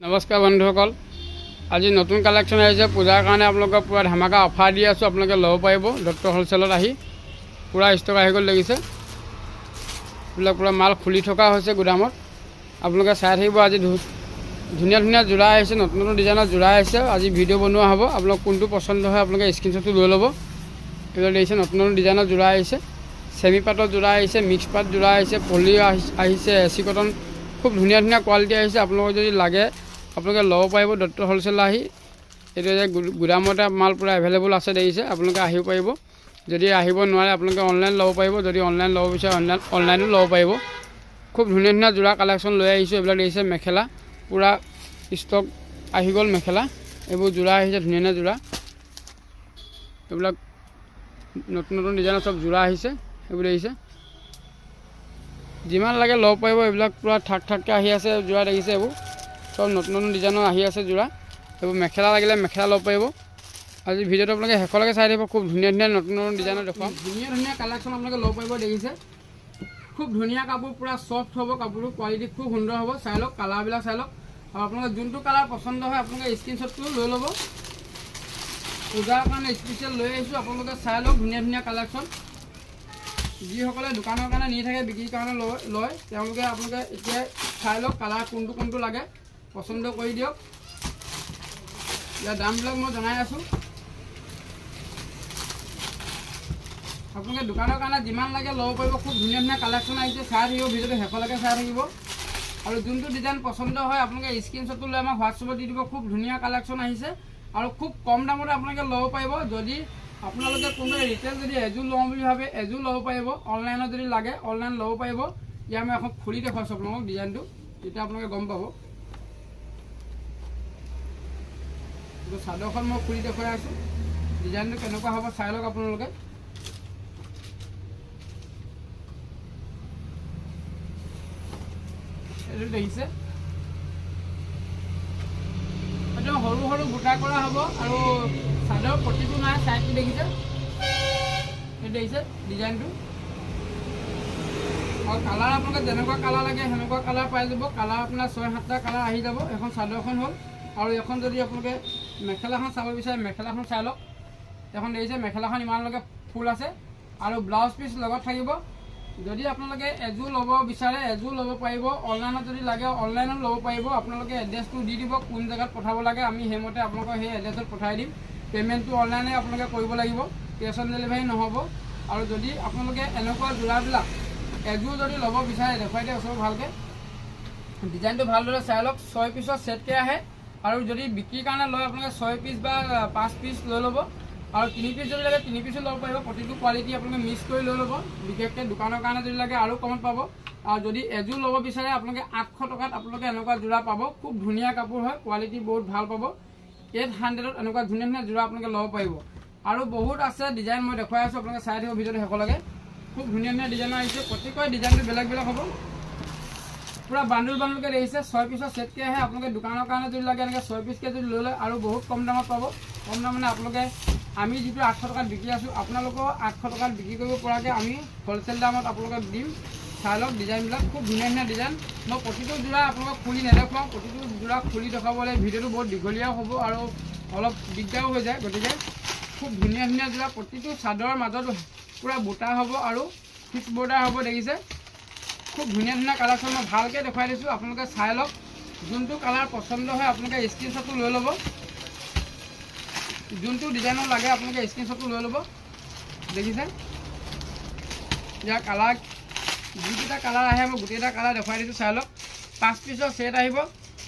নমস্কাৰ বন্ধুসকল। আজি নতুন কালেকশ্যন আহিছে। পূজাৰ কাৰণে আপোনালোকক পূৰা ধামাকা অফাৰ দি আছোঁ। আপোনালোকে ল'ব পাৰিব। ডক্টৰ হ'লচেলত আহি পূৰা ষ্টক আহি গ'ল দেখিছে। এইবিলাক পূৰা মাল খুলি থকা হৈছে গুদামত। আপোনালোকে চাই থাকিব। আজি ধুনীয়া ধুনীয়া যোৰা আহিছে। নতুন নতুন ডিজাইনৰ যোৰা আহিছে। আজি ভিডিঅ' বনোৱা হ'ব। আপোনালোক কোনটো পচন্দ হয় আপোনালোকে স্ক্ৰীণশ্বটটো লৈ ল'ব। এইবিলাক দেখিছে নতুন নতুন ডিজাইনৰ যোৰা আহিছে। চেমি পাটৰ যোৰা আহিছে মিক্স পাট যোৰা আহিছে, পলি আহি- আহিছে এ চি কটন খুব ধুনীয়া ধুনীয়া কোৱালিটি আহিছে। আপোনালোকক যদি লাগে আপোনালোকে ল'ব পাৰিব দত্ত হ'লচেল আহি। এইটো যে গুদামতে মাল পূৰা এভেইলেবল আছে দেখিছে আপোনালোকে আহিব পাৰিব। যদি আহিব নোৱাৰে আপোনালোকে অনলাইন ল'ব পাৰিব। যদি অনলাইন ল'ব বিচাৰে অনলাইন অনলাইনো ল'ব পাৰিব। খুব ধুনীয়া ধুনীয়া যোৰা কালেকশ্যন লৈ আহিছোঁ এইবিলাক দেখিছে মেখেলা। পূৰা ষ্টক আহি গ'ল মেখেলা। এইবোৰ যোৰা আহিছে ধুনীয়া ধুনীয়া যোৰা। এইবিলাক নতুন নতুন ডিজাইনৰ চব যোৰা আহিছে এইবোৰ দেখিছে। যিমান লাগে ল'ব পাৰিব এইবিলাক পূৰা ঠাক ঠাককৈ আহি আছে যোৰা দেখিছে এইবোৰ। চব নতুন নতুন ডিজাইনৰ আহি আছে যোৰা। এইবোৰ মেখেলা লাগিলে মেখেলা ল'ব পাৰিব। আজি ভিডিঅ'টো আপোনালোকে শেষলৈকে চাই থাকিব। খুব ধুনীয়া ধুনীয়া নতুন নতুন ডিজাইনৰ দেখুৱাম। ধুনীয়া ধুনীয়া কালেকশ্যন আপোনালোকে ল'ব পাৰিব দেখিছে। খুব ধুনীয়া কাপোৰ, পূৰা ছফ্ট হ'ব। কাপোৰটো কোৱালিটি খুব সুন্দৰ হ'ব। চাই লওক কালাৰবিলাক চাই লওক। আৰু আপোনালোকে যোনটো কালাৰ পচন্দ হয়, আপোনালোকে স্ক্ৰীণশ্বটটো লৈ ল'ব। পূজাৰ কাৰণে স্পেচিয়েল লৈ আহিছোঁ। আপোনালোকে চাই লওক, ধুনীয়া ধুনীয়া কালেকশ্যন যিসকলে দোকানৰ কাৰণে নি থাকে, বিক্ৰীৰ কাৰণে লয় লয়, তেওঁলোকে আপোনালোকে এতিয়াই চাই লওক কালাৰ কোনটো কোনটো লাগে। পচন্দ কৰি দিয়ক। ইয়াৰ দামবিলাক মই জনাই আছোঁ। আপোনালোকে দোকানৰ কাৰণে যিমান লাগে ল'ব পাৰিব। খুব ধুনীয়া ধুনীয়া কালেকশ্যন আহিছে। চাই থাকিব, ভিডিঅ'টো শেষলৈকে চাই থাকিব। আৰু যোনটো ডিজাইন পচন্দ হয়, আপোনালোকে স্ক্ৰীণশ্বটটো লৈ আমাক হোৱাটছএপত দি দিব। খুব ধুনীয়া কালেকশ্যন আহিছে। আৰু খুব কম দামতে আপোনালোকে ল'ব পাৰিব। যদি আপোনালোকে কোনোবাই ৰিটেল যদি এযোৰ লওঁ বুলি ভাবে, এযোৰ ল'ব পাৰিব। অনলাইনত যদি লাগে, অনলাইন ল'ব পাৰিব। ইয়াৰ মই এখন খুলি দেখুৱাইছোঁ আপোনালোকক ডিজাইনটো তেতিয়া আপোনালোকে গম পাব। এইটো চাদৰখন মই খুলি দেখুৱাই আছোঁ। ডিজাইনটো কেনেকুৱা হ'ব চাই লওক আপোনালোকে। এইটো দেখিছে? একদম সৰু সৰু গোটা কৰা হ'ব আৰু চাদৰ প্ৰতিটো নাই, চাইডটো দেখিছে? সেইটো দেখিছে ডিজাইনটো? আৰু কালাৰ আপোনালোকে যেনেকুৱা কালাৰ লাগে সেনেকুৱা কালাৰ পাই যাব। কালাৰ আপোনাৰ ছয় সাতটা কালাৰ আহি যাব। এখন চাদৰখন হ'ল। আৰু এখন যদি আপোনালোকে মেখেলাখন চাব বিচাৰে, মেখেলাখন চাই লওক। এখন দেখিছে মেখেলাখন ইমানলৈকে ফুল আছে আৰু ব্লাউজ পিচ লগত থাকিব। যদি আপোনালোকে এযোৰ ল'ব বিচাৰে, এযোৰ ল'ব পাৰিব। অনলাইনত যদি লাগে, অনলাইনত ল'ব পাৰিব। আপোনালোকে এড্ৰেছটো দি দিব, কোন জেগাত পঠাব লাগে, আমি সেইমতে আপোনালোকক সেই এড্ৰেছত পঠাই দিম। পে'মেণ্টটো অনলাইনে আপোনালোকে কৰিব লাগিব, কেছ অন ডেলিভাৰী নহ'ব। আৰু যদি আপোনালোকে এনেকুৱা যোৰাবিলাক, এযোৰ যদি ল'ব বিচাৰে, দেখুৱাই দিয়ে ওচৰত ভালকৈ। ডিজাইনটো ভালদৰে চাই লওক, ছয় পিছৰ ছেটকৈ আহে। আৰু যদি বিক্ৰীৰ কাৰণে লয় আপোনালোকে ছয় পিচ বা পাঁচ পিচ লৈ ল'ব। আৰু তিনি পিচ যদি লাগে, তিনি পিচো ল'ব পাৰিব। প্ৰতিটো কোৱালিটি আপোনালোকে মিক্স কৰি লৈ ল'ব। বিশেষকৈ দোকানৰ কাৰণে যদি লাগে, আৰু কমত পাব। আৰু যদি এযোৰ ল'ব বিচাৰে, আপোনালোকে আঠশ টকাত আপোনালোকে এনেকুৱা যোৰা পাব। খুব ধুনীয়া কাপোৰ হয় কোৱালিটি বহুত ভালো পাব। এইট হাণ্ড্ৰেডত এনেকুৱা ধুনীয়া ধুনীয়া যোৰা আপোনালোকে ল'ব পাৰিব। আৰু বহুত আছে ডিজাইন মই দেখুৱাই আছোঁ আপোনালোকে চাই থাকিব ভিডিঅ'টো শেষলৈকে। খুব ধুনীয়া ধুনীয়া ডিজাইনৰ আহিছে। প্ৰত্যেকৰে ডিজাইনটো বেলেগ বেলেগ হ'ব। পূৰা বান্দুল বান্দুলকৈ দেখিছে ছয় পিছৰ ছেটকৈ আহে আপোনালোকে দোকানৰ কাৰণে যদি লাগে এনেকৈ ছয় পিচকৈ যদি লৈ লয় আৰু বহুত কম দামত পাব। কম দাম মানে আপোনালোকে আমি যিটো আঠশ টকাত বিক্ৰী আছোঁ আপোনালোকৰ আঠশ টকাত বিক্ৰী কৰিব পৰাকৈ আমি হ'লচেল দামত আপোনালোকক দিম। চাই লওক ডিজাইনবিলাক খুব ধুনীয়া ধুনীয়া ডিজাইন। মই প্ৰতিটো যোৰা আপোনালোকক খুলি নেদেখুৱাওঁ প্ৰতিটো যোৰা খুলি দেখুৱাবলৈ ভিডিঅ'টো বহুত দীঘলীয়াও হ'ব আৰু অলপ দিগদাৰো হৈ যায়। গতিকে খুব ধুনীয়া ধুনীয়া যোৰা প্ৰতিটো চাদৰৰ মাজত পূৰা বুটা হ'ব আৰু ফিক্স বৰ্ডাৰ হ'ব দেখিছে। খুব ধুনীয়া ধুনীয়া কালাৰখন মই ভালকৈ দেখুৱাই দিছোঁ। আপোনালোকে চাই লওক। যোনটো কালাৰ পচন্দ হয়, আপোনালোকে স্ক্ৰীণশ্বটটো লৈ ল'ব। যোনটো ডিজাইনৰ লাগে, আপোনালোকে স্ক্ৰীণশ্বটটো লৈ ল'ব। দেখিছে? ইয়াৰ কালাৰ যিকেইটা কালাৰ আহে, মই গোটেইকেইটা কালাৰ দেখুৱাই দিছোঁ, চাই লওক। পাঁচ পিছৰ ছেট আহিব।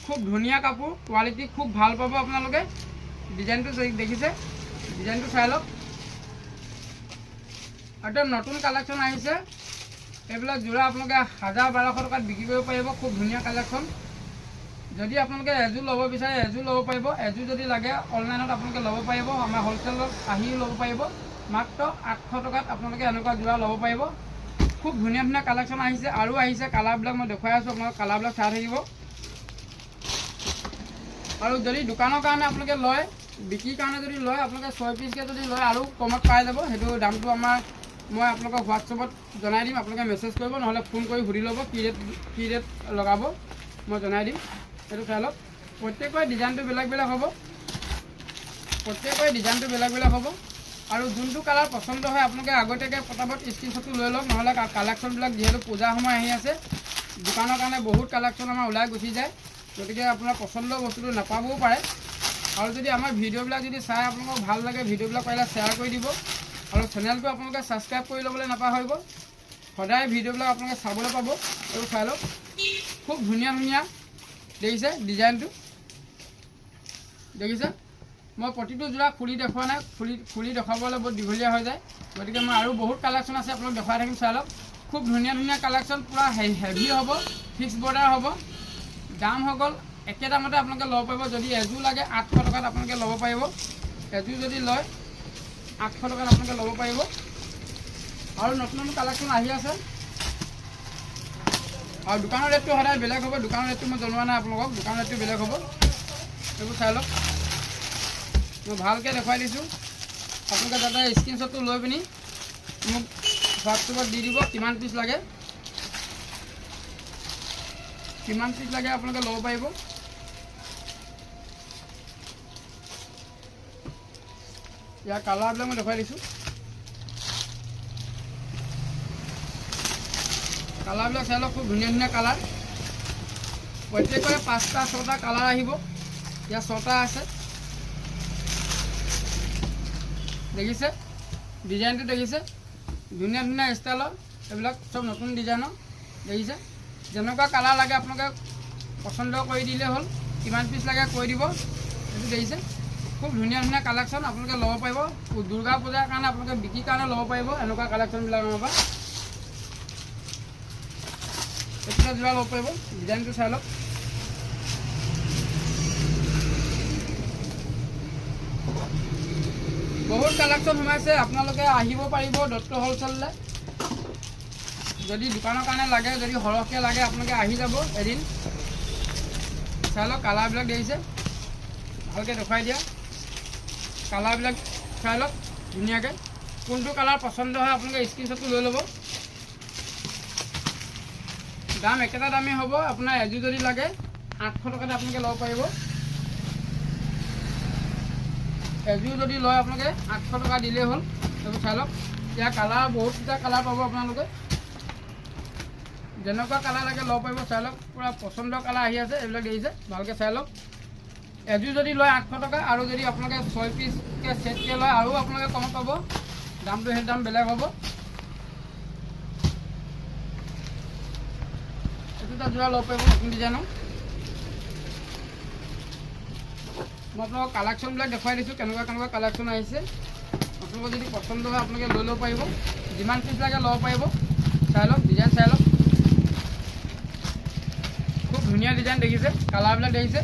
খুব ধুনীয়া কাপোৰ কোৱালিটি খুব ভালো পাব আপোনালোকে। ডিজাইনটো যে- দেখিছে? ডিজাইনটো চাই লওক। একদম নতুন কালেকশ্যন আহিছে। এইবিলাক যোৰা আপোনালোকে হাজাৰ বাৰশ টকাত বিক্ৰী কৰিব পাৰিব খুব ধুনীয়া কালেকশ্যন যদি আপোনালোকে এযোৰ ল'ব বিচাৰে এযোৰ ল'ব পাৰিব। এযোৰ যদি লাগে অনলাইনত আপোনালোকে ল'ব পাৰিব। আমাৰ হ'লচেলত আহিও ল'ব পাৰিব। মাত্ৰ আঠশ টকাত আপোনালোকে এনেকুৱা যোৰা ল'ব পাৰিব। খুব ধুনীয়া ধুনীয়া কালেকশ্যন আহিছে। আৰু আহিছে কালাৰবিলাক মই দেখুৱাই আছোঁ আপোনালোকে কালাৰবিলাক চাই থাকিব। আৰু যদি দোকানৰ কাৰণে আপোনালোকে লয় বিক্ৰীৰ কাৰণে যদি লয় আপোনালোকে ছয় পিচকৈ যদি লয় আৰু কমত পাই যাব। সেইটো দামটো আমাৰ মই আপোনালোকক হোৱাটছএপত জনাই দিম, আপোনালোকে মেছেজ কৰিব, নহ'লে ফোন কৰি সুধি ল'ব কি ৰেট কি ৰেট লগাব, মই জনাই দিম। সেইটো লওক প্ৰত্যেকৰে ডিজাইনটো বেলেগ বেলেগ হ'ব। প্ৰত্যেকৰে ডিজাইনটো বেলেগ বেলেগ হ'ব। আৰু যোনটো কালাৰ পচন্দ হয়, আপোনালোকে আগতীয়াকৈ পটাপট স্ক্ৰীনশ্বটটো লৈ লওক, নহ'লে কালেকশ্যনবিলাক যিহেতু পূজা সময় আহি আছে, দোকানৰ কাৰণে বহুত কালেকশ্যন আমাৰ ওলাই গুচি যায়। গতিকে আপোনাৰ পচন্দৰ বস্তুটো নাপাবও পাৰে। আৰু যদি আমাৰ ভিডিঅ'বিলাক যদি চাই আপোনালোকক ভালো লাগে, ভিডিঅ'বিলাক পাৰিলে শ্বেয়াৰ কৰি দিব। আৰু চেনেলটো আপোনালোকে ছাবস্ক্ৰাইব কৰি ল'বলৈ নাপাহৰিব। সদায় ভিডিঅ'বিলাক আপোনালোকে চাবলৈ পাব আৰু চাই লওক। খুব ধুনীয়া ধুনীয়া দেখিছে ডিজাইনটো। দেখিছে? মই প্ৰতিটো যোৰা খুলি দেখুওৱা নাই খুলি খুলি দেখুৱাবলৈ বহুত দীঘলীয়া হৈ যায়। গতিকে মই আৰু বহুত কালেকশ্যন আছে আপোনালোক দেখুৱাই থাকিম চাই লওক। খুব ধুনীয়া ধুনীয়া কালেকশ্যন পূৰা হেভি হ'ব ফিক্স বৰ্ডাৰ হ'ব। দাম হৈ গ'ল একে দামতে আপোনালোকে ল'ব পাৰিব। যদি এযোৰ লাগে আঠশ টকাত আপোনালোকে ল'ব পাৰিব। এযোৰ যদি লয় আঠশ টকাত আপোনালোকে ল'ব পাৰিব। আৰু নতুন নতুন কালেকশ্যন আহি আছে। আৰু দোকানৰ ৰেটটো সদায় বেলেগ হ'ব। দোকানৰ ৰেটটো মই জনোৱা নাই আপোনালোকক। দোকানৰ ৰেটটো বেলেগ হ'ব। এইবোৰ চাই লওক। মই ভালকৈ দেখুৱাই দিছোঁ। আপোনালোকে যাতে স্ক্ৰীনশ্বটটো লৈ পিনি মোক হোৱাটছএপত দি দিব কিমান পিচ লাগে। কিমান পিচ লাগে আপোনালোকে ল'ব পাৰিব। ইয়াৰ কালাৰবিলাক মই দেখুৱাই দিছোঁ। কালাৰবিলাক চাই লওক, খুব ধুনীয়া ধুনীয়া কালাৰ। প্ৰত্যেকৰে পাঁচটা, ছটা কালাৰ আহিব। ইয়াত ছটা আছে। দেখিছে? ডিজাইনটো দেখিছে? ধুনীয়া ধুনীয়া ষ্টাইলৰ এইবিলাক চব নতুন ডিজাইনৰ। দেখিছে? যেনেকুৱা কালাৰ লাগে, আপোনালোকে পচন্দ কৰি দিলেই হ'ল। কিমান পিচ লাগে কৈ দিব। এইটো দেখিছে? খুব ধুনীয়া ধুনীয়া কালেকশ্যন আপোনালোকে ল'ব পাৰিব। দুৰ্গা পূজাৰ কাৰণে আপোনালোকে বিক্ৰীৰ কাৰণে ল'ব পাৰিব, এনেকুৱা কালেকশ্যনবিলাক আমাৰ পৰা। এইটো যোৰা ল'ব পাৰিব, ডিজাইনটো চাই লওক। বহুত কালেকশ্যন সোমাইছে, আপোনালোকে আহিব পাৰিব দত্ত হ'লচেললৈ যদি দোকানৰ কাৰণে লাগে, যদি সৰহকৈ লাগে, আপোনালোকে আহি যাব এদিন। চাই লওক কালাৰবিলাক দেখিছে। ভালকৈ দেখুৱাই দিয়া। কালাৰবিলাক চাই লওক, ধুনীয়াকৈ। কোনটো কালাৰ পচন্দ হয়, আপোনালোকে স্ক্ৰীনশ্বটটো লৈ ল'ব। দাম একেটা দামেই হ'ব, আপোনাৰ এযোৰ যদি লাগে, আঠশ টকাতে আপোনালোকে ল'ব পাৰিব। এযোৰ যদি লয় আপোনালোকে, আঠশ টকা দিলেই হ'ল। সেইবোৰ চাই লওক ইয়াৰ কালাৰ, বহুতকেইটা কালাৰ পাব আপোনালোকে। যেনেকুৱা কালাৰ লাগে ল'ব পাৰিব, চাই লওক, পূৰা পচন্দৰ কালাৰ আহি আছে, এইবিলাক দেখিছে ভালকৈ চাই লওক। এযোৰ যদি লয় আঠশ টকা, আৰু যদি আপোনালোকে ছয় পিচকৈ ছেটকৈ লয়, আৰু আপোনালোকে কম পাব। দামটো সেই দাম বেলেগ হ'ব। এইটো এটা যোৰা ল'ব পাৰিব নতুন ডিজাইনৰ মই আপোনালোকক কালেকশ্যনবিলাক দেখুৱাই দিছোঁ, কেনেকুৱা কেনেকুৱা কালেকশ্যন আহিছে। আপোনালোকৰ যদি পচন্দ হয়, আপোনালোকে লৈ ল'ব পাৰিব। যিমান পিচ লাগে ল'ব পাৰিব। চাই লওক ডিজাইন চাই লওক। খুব ধুনীয়া ডিজাইন দেখিছে কালাৰবিলাক দেখিছে।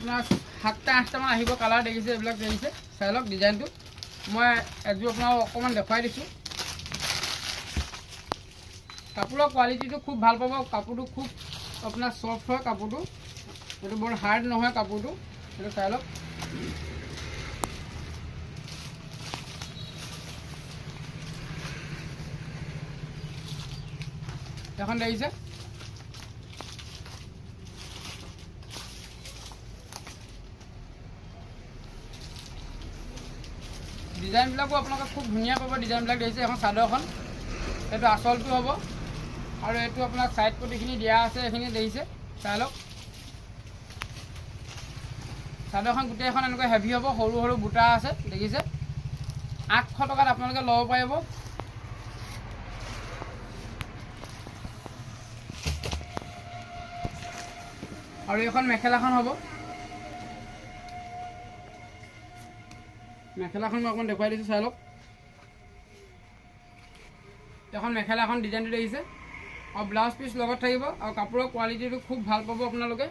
আপোনাৰ সাতটা, আঠটামান আহিব কালাৰ দেখিছে, এইবিলাক দেখিছে। চাই লওক ডিজাইনটো মই এযোৰ আপোনাক অকণমান দেখুৱাই দিছোঁ। কাপোৰৰ কোৱালিটিটো খুব ভালো পাব। কাপোৰটো খুব আপোনাৰ চফ্ট হয় কাপোৰটো। সেইটো বৰ হাৰ্ড নহয় কাপোৰটো। সেইটো চাই লওক। এখন দেখিছে? ডিজাইনবিলাকো আপোনালোকে খুব ধুনীয়া পাব ডিজাইনবিলাক দেখিছে এখন চাদৰখন। এইটো আচলটো হ'ব। আৰু এইটো আপোনাক ছাইড পটিখিনি দিয়া আছে এইখিনি দেখিছে চাই লওক। চাদৰখন গোটেইখন এনেকুৱা হেভি হ'ব সৰু সৰু বুটা আছে দেখিছে? আঠশ টকাত আপোনালোকে ল'ব পাৰিব। আৰু এইখন মেখেলাখন হ'ব। মেখেলাখন মই অকণমান দেখুৱাই দিছোঁ চাই লওক এখন মেখেলাখন ডিজাইনটো দেখিছে। আৰু ব্লাউজ পিচ লগত থাকিব আৰু কাপোৰৰ কোৱালিটিটো খুব ভাল পাব আপোনালোকে।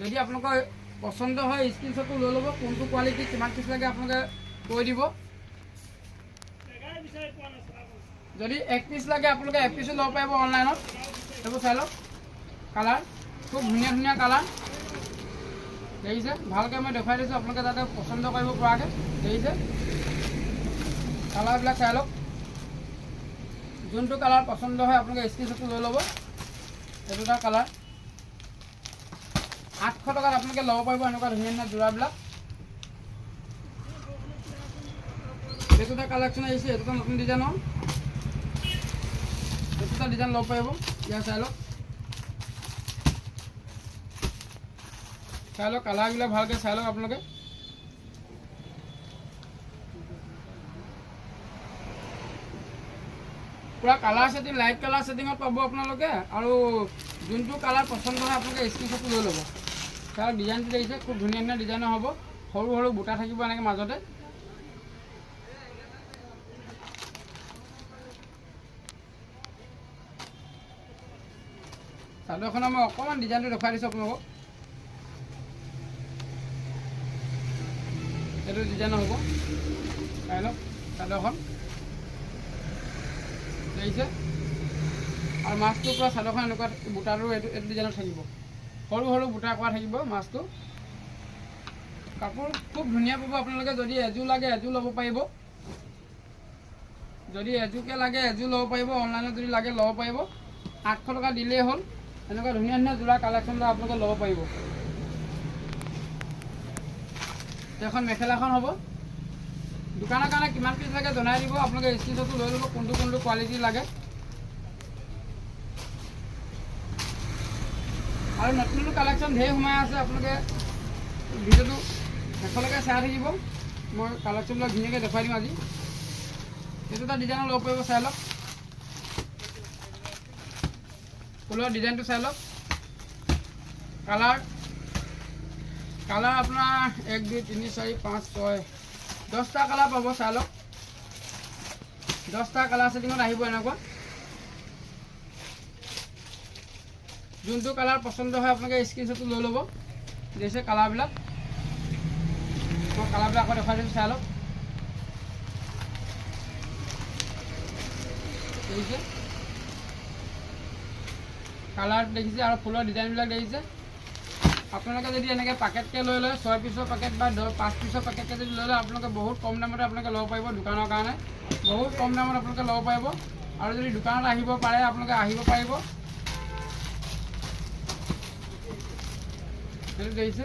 যদি আপোনালোকৰ পচন্দ হয় স্ক্ৰীনশ্বটটো লৈ ল'ব কোনটো কোৱালিটি কিমান পিচ লাগে আপোনালোকে কৈ দিব। যদি এক পিচ লাগে আপোনালোকে এক পিচো ল'ব পাৰিব অনলাইনত সেইবোৰ চাই লওক। কালাৰ খুব ধুনীয়া ধুনীয়া কালাৰ দেখিছে ভালকৈ মই দেখুৱাই দিছোঁ, আপোনালোকে যাতে পচন্দ কৰিব পৰাকৈ দেখিছে কালাৰবিলাক চাই লওক। যোনটো কালাৰ পচন্দ হয়, আপোনালোকে স্ক্ৰীনশ্বটটো লৈ ল'ব। এইটো এটা কালাৰ। আঠশ টকাত আপোনালোকে ল'ব পাৰিব এনেকুৱা ধুনীয়া ধুনীয়া যোৰাবিলাক। এইটো এটা কালেকশ্যন আহিছে, এইটো এটা নতুন ডিজাইনৰ এইটো এটা ডিজাইন ল'ব পাৰিব। ইয়াৰ চাই লওক। চাই লওক, কালাৰবিলাক ভালকৈ চাই লওক আপোনালোকে। পূৰা কালাৰ ছেটিং লাইট কালাৰ ছেটিঙত পাব আপোনালোকে আৰু যোনটো কালাৰ পচন্দ হয় আপোনালোকে স্ক্ৰীনশ্বটটো লৈ ল'ব। তাৰ ডিজাইনটো দেখিছে, খুব ধুনীয়া ধুনীয়া ডিজাইনৰ হ'ব। সৰু সৰু বুটা থাকিব এনেকৈ মাজতে। চাদৰখনৰ মই অকণমান ডিজাইনটো দেখুৱাই দিছোঁ আপোনালোকক। এইটো ডিজাইনৰ হ'ব চাই লওক চাদৰখন দেখিছে? আৰু মাছটো পূৰা চাদৰখন এনেকুৱা বুটাটো এইটো এইটো ডিজাইনত থাকিব। সৰু সৰু বুটা কৰা থাকিব মাছটো কাপোৰ খুব ধুনীয়া পাব আপোনালোকে যদি এযোৰ লাগে এযোৰ ল'ব পাৰিব। যদি এযোৰকৈ লাগে এযোৰ ল'ব পাৰিব। অনলাইনত যদি লাগে ল'ব পাৰিব। আঠশ টকা দিলেই হ'ল। এনেকুৱা ধুনীয়া ধুনীয়া যোৰা কালেকশ্যন আপোনালোকে ল'ব পাৰিব। এখন মেখেলাখন হ'ব। দোকানৰ কাৰণে কিমান পিচ লাগে জনাই দিব, আপোনালোকে স্ক্ৰীনশ্বটটো লৈ ল'ব, কোনটো কোনটো কোৱালিটি লাগে। আৰু নতুন নতুন কালেকশ্যন ধেৰ সোমাই আছে, আপোনালোকে ভিডিঅ'টো শেষলৈকে চাই থাকিব। মই কালেকশ্যনবিলাক ধুনীয়াকৈ দেখুৱাই দিম আজি। এইটো এটা ডিজাইনৰ ল'ব পাৰিব চাই লওক। ফুলৰ ডিজাইনটো চাই লওক। কালাৰ কালাৰ আপোনাৰ এক, দুই, তিনি, চাৰি, পাঁচ, ছয়। দহটা কালাৰ পাব চাই লওক দহটা কালাৰ ছেটিঙত আহিব এনেকুৱা। যোনটো কালাৰ পচন্দ হয়, আপোনালোকে স্ক্ৰীনশ্বটটো লৈ ল'ব। দিছে কালাৰবিলাক। মই কালাৰবিলাক আকৌ দেখুৱাই দিছোঁ চাই লওক দেখিছে? কালাৰ দেখিছে আৰু ফুলৰ ডিজাইনবিলাক দেখিছে। আপোনালোকে যদি এনেকৈ পেকেটকৈ লৈ লয় ছয় পিছৰ পেকেট বা পাঁচ পিছৰ পেকেটকৈ যদি লৈ লয় আপোনালোকে বহুত কম দামতে আপোনালোকে ল'ব পাৰিব দোকানৰ কাৰণে। বহুত কম দামত আপোনালোকে ল'ব পাৰিব। আৰু যদি দোকানত আহিব পাৰে আপোনালোকে আহিব পাৰিব। সেইটো দেখিছে?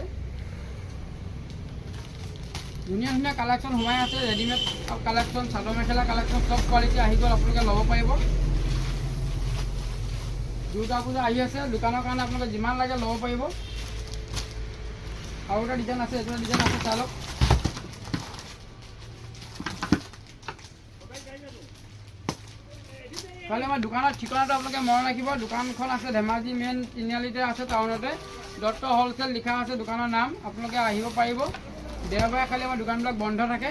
ধুনীয়া ধুনীয়া কালেকশ্যন সোমাই আছে readymade collection chador mekhela collection চব কোৱালিটি আহি গ'ল আপোনালোকে ল'ব পাৰিব। দুৰ্গা পূজা আহি আছে দোকানৰ কাৰণে আপোনালোকে যিমান লাগে ল'ব পাৰিব। আৰু এটা ডিজাইন আছে এইটো ডিজাইন আছে লওক খালি আমাৰ দোকানৰ ঠিকনাটো আপোনালোকে মনত ৰাখিব। দোকানখন আছে ধেমাজি মেইন তিনিআলিতে আছে, টাউনতে। দত্ত হ'লচেল লিখা আছে দোকানৰ নাম, আপোনালোকে আহিব পাৰিব। দেওবাৰে খালি আমাৰ দোকানবিলাক বন্ধ থাকে।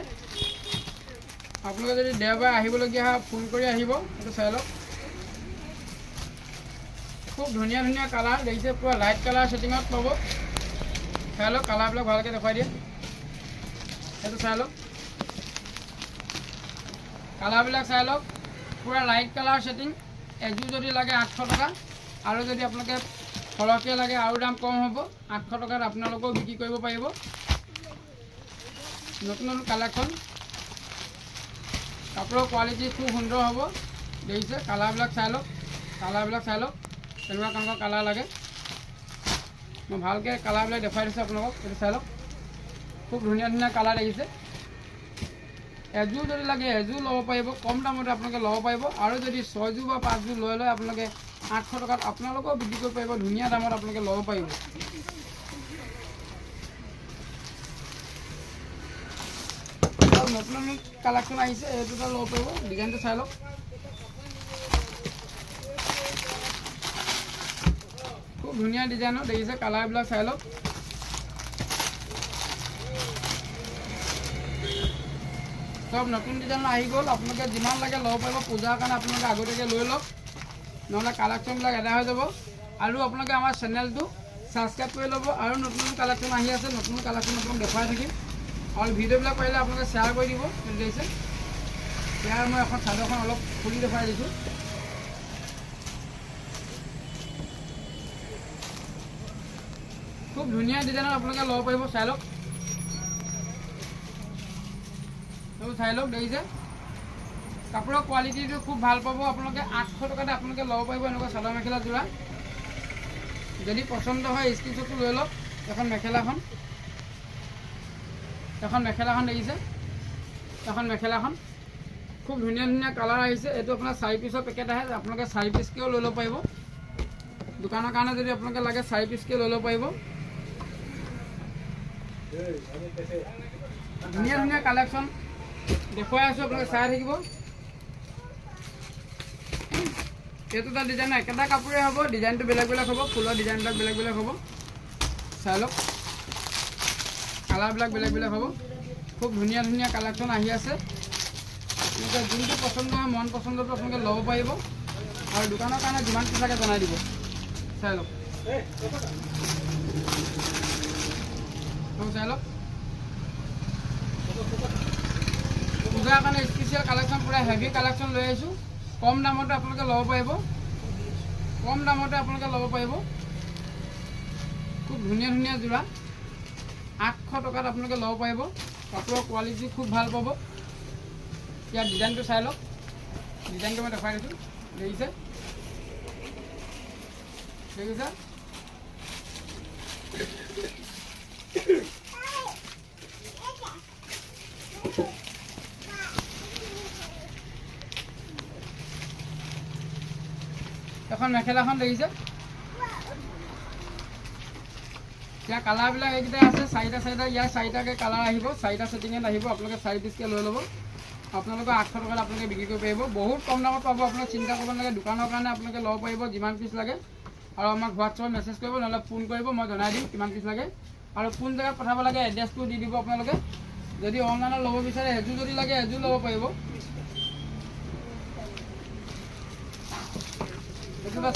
আপোনালোকে যদি দেওবাৰে আহিবলগীয়া হয় ফোন কৰি আহিব। সেইটো চাই লওক খুব ধুনীয়া ধুনীয়া কালাৰ দেখিছে, পূৰা লাইট কালাৰ ছেটিঙত পাব। চাই লওক, কালাৰবিলাক ভালকৈ দেখুৱাই দিয়ে সেইটো চাই লওক। কালাৰবিলাক চাই লওক। পূৰা লাইট কালাৰ ছেটিং এযোৰ যদি লাগে আঠশ টকা, আৰু যদি আপোনালোকে সৰহকৈ লাগে আৰু দাম কম হ'ব, আঠশ টকাত আপোনালোকেও বিক্ৰী কৰিব পাৰিব। নতুন নতুন কালেকশ্যন কাপোৰৰ কোৱালিটি খুব সুন্দৰ হ'ব। দেখিছে, কালাৰবিলাক চাই লওক। কালাৰবিলাক চাই লওক। কেনেকুৱা কেনেকুৱা কালাৰ লাগে। মই ভালকৈ কালাৰবিলাক দেখুৱাই দিছোঁ আপোনালোকক, এইটো চাই লওক। খুব ধুনীয়া ধুনীয়া কালাৰ দেখিছে এযোৰ যদি লাগে, এযোৰ ল'ব পাৰিব। কম দামতে আপোনালোকে ল'ব পাৰিব। আৰু যদি ছয়যোৰ বা পাঁচযোৰ লৈ লয়, আপোনালোকে আঠশ টকাত আপোনালোকেও বিক্ৰী কৰিব পাৰিব। ধুনীয়া দামত আপোনালোকে ল'ব পাৰিব। নতুন নতুন কালেকশ্যন আহিছে, এইটো এটা ল'ব পাৰিব। ডিজাইনটো চাই লওক। খুব ধুনীয়া ডিজাইনৰ দেখিছে কালাৰবিলাক চাই লওক। চব নতুন ডিজাইনৰ আহি গ'ল, আপোনালোকে যিমান লাগে ল'ব পাৰিব, পূজাৰ কাৰণে আপোনালোকে আগতীয়াকৈ লৈ লওক। নহ'লে কালেকশ্যনবিলাক এদাই হৈ যাব। আৰু আপোনালোকে আমাৰ চেনেলটো ছাবস্ক্ৰাইব কৰি ল'ব আৰু নতুন নতুন কালেকশ্যন আহি আছে, নতুন নতুন কালেকশ্যন আপোনাক দেখুৱাই থাকিম। আৰু ভিডিঅ'বিলাক পাৰিলে আপোনালোকে শ্বেয়াৰ কৰি দিব সেইটো দেখিছে শ্বেয়াৰ মই এখন চাদৰখন অলপ খুলি দেখুৱাই দিছোঁ। খুব ধুনীয়া ডিজাইনত আপোনালোকে ল'ব পাৰিব, চাই লওক। চাই লওক, দেখিছে? কাপোৰৰ কোৱালিটিটো খুব ভালো পাব, আপোনালোকে আঠশ টকাতে আপোনালোকে ল'ব পাৰিব এনেকুৱা চাদৰ মেখেলা যোৰা। যদি পচন্দ হয় স্ক্ৰীনশ্বটটো লৈ লওক, এখন মেখেলাখন। এখন মেখেলাখন দেখিছে? এখন মেখেলাখন। খুব ধুনীয়া ধুনীয়া কালাৰ আহিছে, এইটো আপোনাৰ চাৰি পিচৰ পেকেট আহে, আপোনালোকে চাৰি পিচকৈও লৈ ল'ব পাৰিব। দোকানৰ কাৰণে যদি আপোনালোকে লাগে, চাৰি পিচকৈ লৈ ল'ব পাৰিব। ধুনীয়া ধুনীয়া কালেকশ্যন দেখুৱাই আছোঁ, আপোনালোকে চাই থাকিব। এইটো এটা ডিজাইন একেটা কাপোৰে হ'ব ডিজাইনটো বেলেগ বেলেগ হ'ব, ফুলৰ ডিজাইনবিলাক বেলেগ বেলেগ হ'ব। চাই লওক। কালাৰবিলাক বেলেগ বেলেগ হ'ব। খুব ধুনীয়া ধুনীয়া কালেকশ্যন আহি আছে। আপোনালোকে যোনটো পচন্দ হয়, মন পচন্দটো আপোনালোকে ল'ব পাৰিব। আৰু দোকানৰ কাৰণে যিমান লাগে জনাই দিব। চাই লওক। পূজাৰ কাৰণে স্পেচিয়েল কালেকশ্যন পূৰা হেভি কালেকশ্যন লৈ আহিছোঁ। কম দামতে আপোনালোকে ল'ব পাৰিব। কম দামতে আপোনালোকে ল'ব পাৰিব। খুব ধুনীয়া ধুনীয়া যোৰা। আঠশ টকাত আপোনালোকে ল'ব পাৰিব। কাপোৰৰ কোৱালিটি খুব ভালো পাব। ইয়াৰ ডিজাইনটো চাই লওক। ডিজাইনটো মই দেখাই দিছোঁ। দেখিছে? দেখিছে? এখন মেখেলাখন দেখিছে? ইয়াৰ কালাৰবিলাক এইকেইটা আছে, চাৰিটা চাৰিটা, ইয়াৰ চাৰিটাকৈ কালাৰ আহিব, চাৰিটা ছেটিঙত আহিব, আপোনালোকে চাৰি পিচকৈ লৈ ল'ব। আপোনালোকে আঠশ টকাত আপোনালোকে বিক্ৰী কৰিব পাৰিব। বহুত কম দামত পাব, আপোনালোকে চিন্তা কৰিব নালাগে, দোকানৰ কাৰণে আপোনালোকে ল'ব পাৰিব, যিমান পিচ লাগে। আৰু আমাক হোৱাটছআপত মেছেজ কৰিব, নহ'লে ফোন কৰিব, মই জনাই দিম কিমান পিচ লাগে। আৰু কোন জেগাত পঠাব লাগে এড্ৰেছটো দি দিব আপোনালোকে। যদি অনলাইনত ল'ব বিচাৰে, এযোৰ যদি লাগে, এযোৰ ল'ব পাৰিব।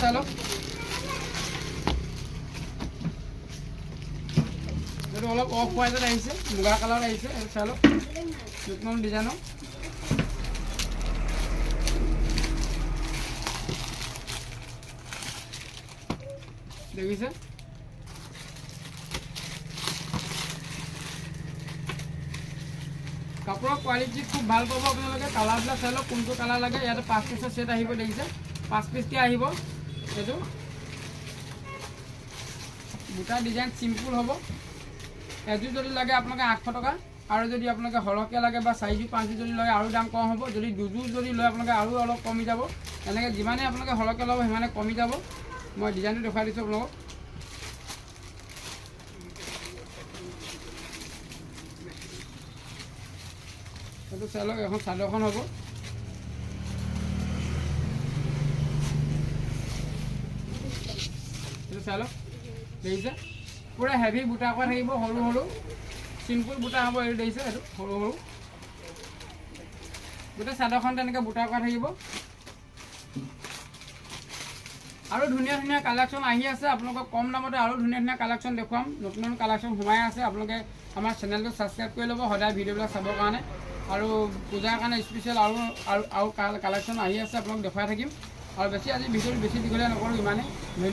চাই লওক এইটো অলপ অফ হোৱাইটত আহিছে মুগা কালাৰত আহিছে এইটো চাই লওক নতুন ডিজাইনৰ দেখিছে? কাপোৰৰ কোৱালিটি খুব ভালো পাব আপোনালোকে। কালাৰবিলাক চাই লওক, কোনটো কালাৰ লাগে, ইয়াতে পাঁচ পিচৰ ছেট আহিব দেখিছে। পাঁচ পিচকৈ আহিব। এইটো দুটা ডিজাইন চিম্পুল হ'ব। এযোৰ যদি লাগে আপোনালোকে আঠশ টকা, আৰু যদি আপোনালোকে সৰহকৈ লাগে বা চাৰিযোৰ, পাঁচযোৰ যদি লাগে, আৰু দাম কম হ'ব। যদি দুযোৰ যদি লয়, আপোনালোকে আৰু অলপ কমি যাব। এনেকৈ যিমানেই আপোনালোকে সৰহকৈ ল'ব, সিমানে কমি যাব। মই ডিজাইনটো দেখুৱাই দিছোঁ আপোনালোকক। এইটো চাই লওক, এখন চাদৰখন হ'ব। এইটো চাই দেখিছে? পূৰা হেভি বুটা কৰা থাকিব, সৰু সৰু। চিম্পুল বুটা হ'ব এইটো, দেখিছে এইটো? সৰু সৰু। গোটেই চাদৰখন তেনেকৈ বুটা কৰা থাকিব। আৰু ধুনীয়া ধুনীয়া কালেকশ্যন আহি আছে। আপোনালোকক কম দামতে আৰু ধুনীয়া ধুনীয়া কালেকশ্যন দেখুৱাম। নতুন নতুন কালেকশ্যন সোমাই আছে। আপোনালোকে আমাৰ চেনেলটো ছাবস্ক্ৰাইব কৰি ল'ব সদায় ভিডিঅ'বিলাক চাবৰ কাৰণে। আৰু পূজাৰ কাৰণে স্পেচিয়েল আৰু আৰু কালেকশ্যন আহি আছে। আপোনালোক দেখুৱাই থাকিম। আৰু বেছি আজি ভিডিঅ'টো বেছি দীঘলীয়া নকৰোঁ, ইমানেই। ধন্যবাদ।